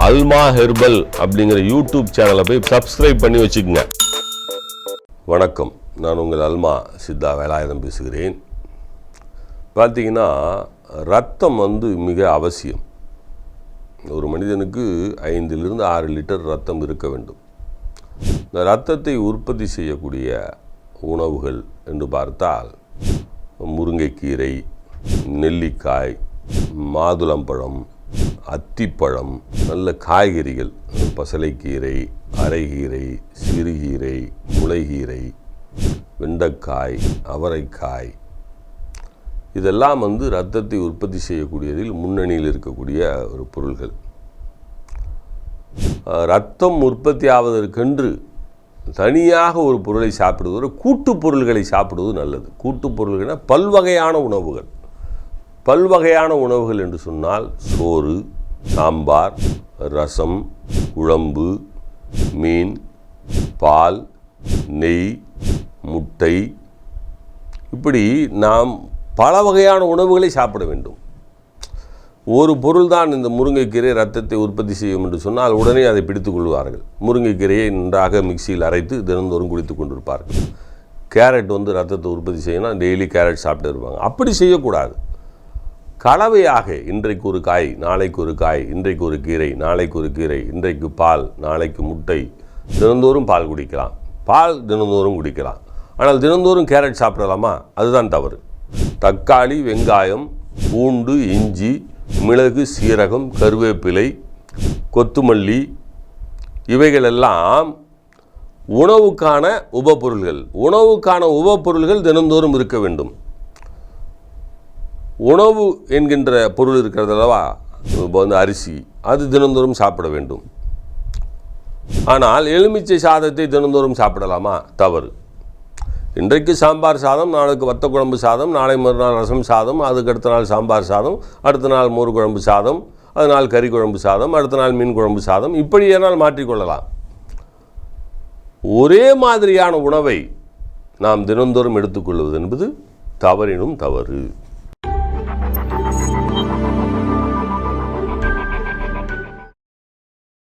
அல்மா herbal அப்படிங்கிற YouTube சேனலை போய் சப்ஸ்கிரைப் பண்ணி வச்சுக்கோங்க. வணக்கம். நான் உங்கள் அல்மா சித்தா வேலாயுதம் பேசுகிறேன். பார்த்தீங்கன்னா ரத்தம் வந்து மிக அவசியம். ஒரு மனிதனுக்கு ஐந்திலிருந்து ஆறு லிட்டர் ரத்தம் இருக்க வேண்டும். இந்த ரத்தத்தை உற்பத்தி செய்யக்கூடிய உணவுகள் என்று பார்த்தால் முருங்கைக்கீரை நெல்லிக்காய் மாதுளம்பழம் அத்திப்பழம் நல்ல காய்கறிகள் பசலைக்கீரை அரைகீரை சிறுகீரை முளைகீரை வெண்டைக்காய் அவரைக்காய். இதெல்லாம் வந்து ரத்தத்தை உற்பத்தி செய்யக்கூடியதில் முன்னணியில் இருக்கக்கூடிய ஒரு பொருள்கள். ரத்தம் உற்பத்தி ஆவதற்கென்று தனியாக ஒரு பொருளை சாப்பிடுவது கூட்டுப் பொருள்களை சாப்பிடுவது நல்லது. கூட்டுப் பொருள்கள்னால் பல்வகையான உணவுகள். பல்வகையான உணவுகள் என்று சொன்னால் சோறு சாம்பார் ரசம் குழம்பு மீன் பால் நெய் முட்டை. இப்படி நாம் பல வகையான உணவுகளை சாப்பிட வேண்டும். ஒரு பொருள்தான் இந்த முருங்கைக்கீரை ரத்தத்தை உற்பத்தி செய்யும் என்று சொன்னால் உடனே அதை பிடித்துக் கொள்வார்கள். முருங்கைக்கீரையை நன்றாக மிக்சியில் அரைத்து தினந்தோறும் குடித்து கொண்டிருப்பார்கள். கேரட் வந்து ரத்தத்தை உற்பத்தி செய்யணும் டெய்லி கேரட் சாப்பிட்டு இருப்பாங்க. அப்படி செய்யக்கூடாது. கலவையாக இன்றைக்கு ஒரு காய் நாளைக்கு ஒரு காய் இன்றைக்கு ஒரு கீரை நாளைக்கு ஒரு கீரை இன்றைக்கு பால் நாளைக்கு முட்டை தினந்தோறும் பால் குடிக்கலாம். பால் தினந்தோறும் குடிக்கலாம். ஆனால் தினந்தோறும் கேரட் சாப்பிடலாமா? அதுதான் தவறு. தக்காளி வெங்காயம் பூண்டு இஞ்சி மிளகு சீரகம் கருவேப்பிலை கொத்துமல்லி இவைகளெல்லாம் உணவுக்கான உபப்பொருள்கள் உணவுக்கான உபப்பொருள்கள் தினந்தோறும் இருக்க வேண்டும். உணவு என்கின்ற பொருள் இருக்கிறது அல்லவா? இப்போ வந்து அரிசி அது தினந்தோறும் சாப்பிட வேண்டும். ஆனால் எலுமிச்சை சாதத்தை தினந்தோறும் சாப்பிடலாமா? தவறு. இன்றைக்கு சாம்பார் சாதம் நாளைக்கு வத்த குழம்பு சாதம் நாளை மறுநாள் ரசம் சாதம் அதுக்கு அடுத்த நாள் சாம்பார் சாதம் அடுத்த நாள் மோர் குழம்பு சாதம் அதனால் கறி குழம்பு சாதம் அடுத்த நாள் மீன் குழம்பு சாதம் இப்படி ஏனால் மாற்றிக்கொள்ளலாம். ஒரே மாதிரியான உணவை நாம் தினந்தோறும் எடுத்துக்கொள்வது என்பது தவறினும் தவறு.